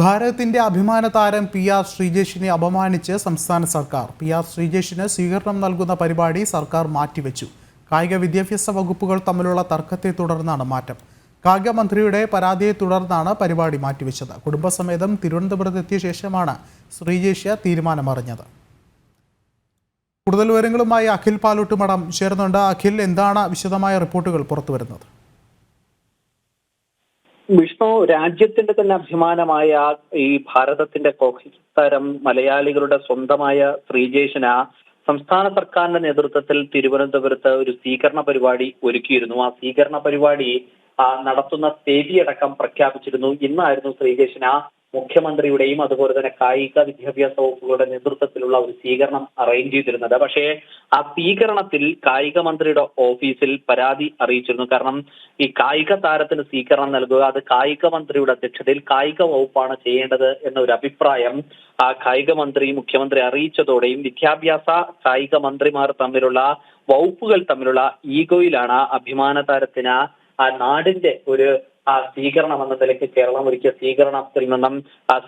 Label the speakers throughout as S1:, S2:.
S1: ഭാരതത്തിന്റെ അഭിമാന താരം പി ആർ ശ്രീജേഷിനെ അപമാനിച്ച് സംസ്ഥാന സർക്കാർ. പി ആർ ശ്രീജേഷിന് സ്വീകരണം നൽകുന്ന പരിപാടി സർക്കാർ മാറ്റിവെച്ചു. കായിക വിദ്യാഭ്യാസ വകുപ്പുകൾ തമ്മിലുള്ള തർക്കത്തെ തുടർന്നാണ് മാറ്റം. കായിക മന്ത്രിയുടെ പരാതിയെ തുടർന്നാണ് പരിപാടി മാറ്റിവെച്ചത്. കുടുംബസമേതം തിരുവനന്തപുരത്തെത്തിയ ശേഷമാണ് ശ്രീജേഷ് തീരുമാനമറിഞ്ഞത്. കൂടുതൽ വിവരങ്ങളുമായി അഖിൽ പാലൂട്ടുമടം ചേർന്നുണ്ട് അഖിൽ എന്താണ് വിശദമായ റിപ്പോർട്ടുകൾ പുറത്തുവരുന്നത്?
S2: വിഷ്ണു രാജ്യത്തിന്റെ തന്നെ അഭിമാനമായ ഈ ഭാരതത്തിന്റെ കോഹ്ലി മലയാളികളുടെ സ്വന്തമായ ശ്രീജേഷന സംസ്ഥാന സർക്കാരിന്റെ നേതൃത്വത്തിൽ തിരുവനന്തപുരത്ത് ഒരു സ്വീകരണ പരിപാടി ഒരുക്കിയിരുന്നു. ആ സ്വീകരണ പരിപാടി നടത്തുന്ന തീയതിയടക്കം പ്രഖ്യാപിച്ചിരുന്നു. ഇന്നായിരുന്നു ശ്രീജേഷിന് മുഖ്യമന്ത്രിയുടെയും അതുപോലെ തന്നെ കായിക വിദ്യാഭ്യാസ വകുപ്പുകളുടെ നേതൃത്വത്തിലുള്ള ഒരു സ്വീകരണം അറേഞ്ച് ചെയ്തിരുന്നത്. പക്ഷേ ആ സ്വീകരണത്തിൽ കായിക മന്ത്രിയുടെ ഓഫീസിൽ പരാതി അറിയിച്ചിരുന്നു. കാരണം ഈ കായിക താരത്തിന് സ്വീകരണം നൽകുക അത് കായിക മന്ത്രിയുടെ അധ്യക്ഷതയിൽ കായിക വകുപ്പാണ് ചെയ്യേണ്ടത് എന്ന ഒരു അഭിപ്രായം ആ കായിക മന്ത്രി മുഖ്യമന്ത്രി അറിയിച്ചതോടെയും വിദ്യാഭ്യാസ കായിക മന്ത്രിമാർ തമ്മിലുള്ള വകുപ്പുകൾ തമ്മിലുള്ള ഈഗോയിലാണ് അഭിമാന താരത്തിന് ആ നാടിന്റെ ഒരു സ്വീകരണം എന്ന നിലയ്ക്ക് കേരളം ഒരുക്കിയ സ്വീകരണത്തിൽ നിന്നും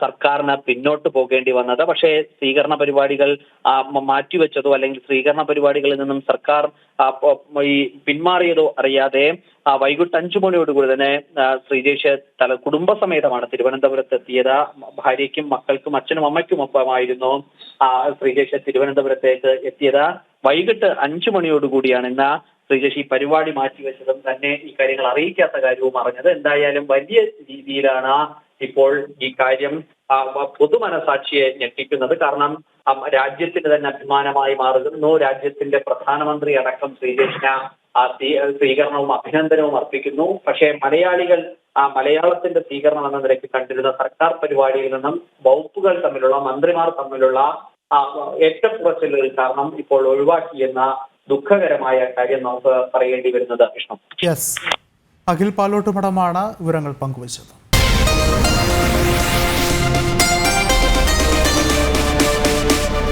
S2: സർക്കാരിന് പിന്നോട്ട് പോകേണ്ടി വന്നത്. പക്ഷേ സ്വീകരണ പരിപാടികൾ മാറ്റിവെച്ചതോ അല്ലെങ്കിൽ സ്വീകരണ പരിപാടികളിൽ നിന്നും സർക്കാർ ഈ പിന്മാറിയതോ അറിയാതെ വൈകിട്ട് അഞ്ചു മണിയോടുകൂടി തന്നെ ശ്രീജേഷ് തല കുടുംബസമേതമാണ് തിരുവനന്തപുരത്ത് എത്തിയത്. ഭാര്യയ്ക്കും മക്കൾക്കും അച്ഛനും അമ്മയ്ക്കും ഒപ്പമായിരുന്നു ശ്രീജേഷ് തിരുവനന്തപുരത്തേക്ക് എത്തിയത്. വൈകിട്ട് അഞ്ചു മണിയോടുകൂടിയാണ് ഇന്ന് ശ്രീജേഷ് ഈ പരിപാടി മാറ്റിവെച്ചതും തന്നെ ഈ കാര്യങ്ങൾ അറിയിക്കാത്ത കാര്യവും അറിഞ്ഞത്. എന്തായാലും വലിയ രീതിയിലാണ് ഇപ്പോൾ ഈ കാര്യം പൊതുമനസാക്ഷിയെ ഞെട്ടിക്കുന്നത്. കാരണം രാജ്യത്തിന് തന്നെ അഭിമാനമായി മാറുന്നു. രാജ്യത്തിന്റെ പ്രധാനമന്ത്രി അടക്കം സ്വീ- സ്വീകരണവും അഭിനന്ദനവും അർപ്പിക്കുന്നു. പക്ഷേ മലയാളികൾ ആ മലയാളത്തിന്റെ സ്വീകരണം എന്ന നിലയ്ക്ക് കണ്ടിരുന്ന സർക്കാർ പരിപാടിയിൽ നിന്നും വകുപ്പുകൾ തമ്മിലുള്ള മന്ത്രിമാർ തമ്മിലുള്ള ഏറ്റക്കുറച്ചിലുകൾ കാരണം ഇപ്പോൾ ഒഴിവാക്കിയെന്ന ദുഃഖകരമായ കാര്യം നമുക്ക് പറയേണ്ടി വരുന്നത് വിഷ്ണു
S1: യെസ് അഖിൽ പാലോട്ടുമടമാണ് വിവരങ്ങൾ പങ്കുവച്ചത്.